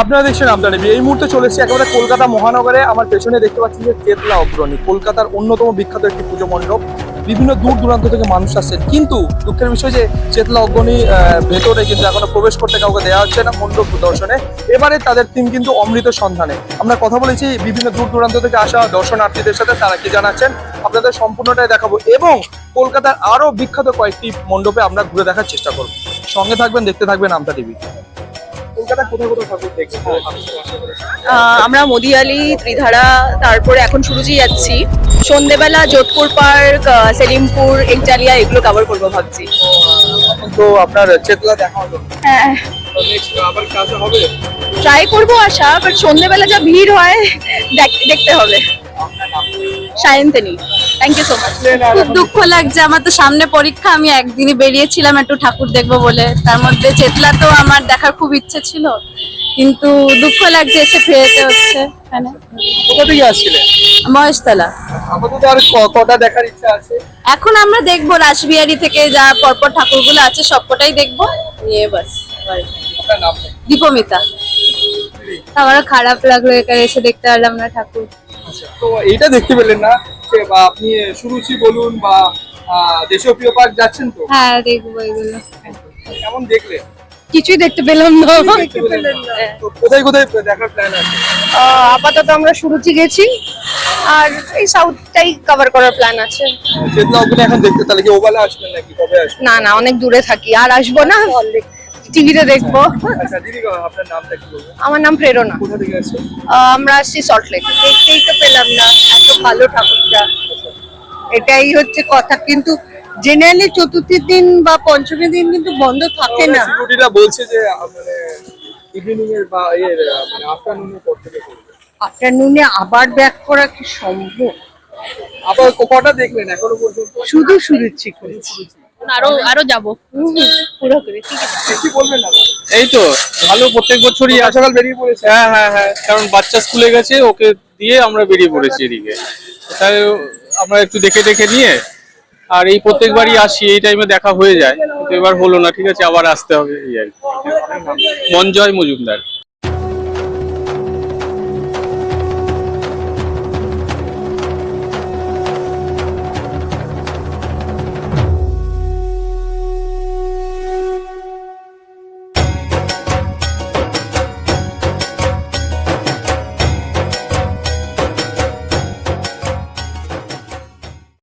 আপনারা দেখছেন টিভি। এই মুহূর্তে চলে এসেছি একেবারে কলকাতা মহানগরে। আমার পেছনে দেখতে পাচ্ছি যে চেতলা অগ্রণী। কলকাতার অন্যতম বিখ্যাত একটি পুজো মণ্ডপ। বিভিন্ন দূর দূরান্ত থেকে মানুষ আসছেন। কিন্তু দুঃখের বিষয় যে চেতলা অগ্রণী ভেতরে কিন্তু এখনও প্রবেশ করতে কাউকে দেওয়া হচ্ছে না মণ্ডপ দর্শনে এবারে তাদের টিম কিন্তু অমৃত সন্ধানে। আমরা কথা বলেছি বিভিন্ন দূর দূরান্ত থেকে আসা দর্শনার্থীদের সাথে, তারা কি জানাচ্ছেন আপনাদের সম্পূর্ণটাই দেখাবো। এবং কলকাতার আরও বিখ্যাত কয়েকটি মণ্ডপে আমরা ঘুরে দেখার চেষ্টা করব। সঙ্গে থাকবেন, দেখতে থাকবেন আমতা টিভি। আমরা মদিয়ালি ত্রিধারা তারপরে এখন সুরুচি যাচ্ছি। সন্ধেবেলা যোধপুর পার্ক সেলিমপুর একচালিয়া এগুলো কভার করব ভাবছি। তো আপনার চেতলা দেখা হলো। হ্যাঁ। ট্রাই করব আশা বাট সন্ধেবেলা যা ভিড় হয় দেখ- দেখতে হবে। Sayantini. Thank you so much খুব দুঃখ লাগছে আমার তো সামনে পরীক্ষা আমি একদিনই বেরিয়েছিলাম একটু ঠাকুর দেখব বলে। তার মধ্যে চেতলা তো আমার দেখার খুব ইচ্ছে ছিল কিন্তু দুঃখ লাগছে এসে ফেরতে হচ্ছে এখানে। কোথা থেকে আসছিলেন মহেশতলা। আপাতত আর কটা দেখার ইচ্ছা আছে? এখন আমরা দেখব রাসবিহারি থেকে যা পরপর ঠাকুরগুলো আছে সবকটাই দেখব। নিয়ে বাস। দীপমিতা। আমারও খারাপ লাগল এখানে এসে দেখতে পারলাম না ঠাকুর। তো এইটা দেখতে পেলেন না যে বা আপনি সুরুচি বলুন বা দেশীয় প্রিয় পার্ক যাচ্ছেন তো? হ্যাঁ দেখব এগুলো। কেমন দেখলেন? কিছুই দেখতে পেলাম না। কোথায় কোথায় দেখার প্ল্যান আছে? আপাতত আমরা সুরুচি গেছি। আর এই সাউথটাই কভার করার প্ল্যান আছে। চেতনা অগ্নি এখন দেখতে তাহলে কি ওবেলা আসবেন নাকি? কবে আসবেন? না না অনেক দূরে থাকি। আর আসব না? টিভিতে দেখব। আচ্ছা আমার নাম প্রেরণা। আমরা আসছি সল্টলেক দেখতেই তো পেলাম না এত ভালো ঠাকুরটা। এটাই হচ্ছে কথা কিন্তু জেনারেলি চতুর্থীর দিন বা পঞ্চমীর দিন কিন্তু বন্ধ থাকে না। বলছে যে আহ, মানে ইভিনিং এর বা এর পর থেকে আফটারনুনে আবার ব্যাক করা কি সম্ভব? আবার কটা দেখলেন এখনও পর্যন্ত? শুধু শুনেছি করেছি। আরও আরও যাব। পুরো করে ঠিক আছে। কি বলবেন এই তো ভালো প্রত্যেক বছরই সকাল বেরিয়ে পড়েছে। হ্যাঁ হ্যাঁ হ্যাঁ কারণ বাচ্চা স্কুলে গেছে ওকে দিয়ে আমরা বেরিয়ে পড়েছি এদিকে। তাই আমরা একটু দেখে দেখে নিয়ে আর এই প্রত্যেকবারই আসি এই টাইমে দেখা হয়ে যায়। কিন্তু এবার হলো না ঠিক আছে আবার আসতে হবে এই আর। মঞ্জয় মজুমদার।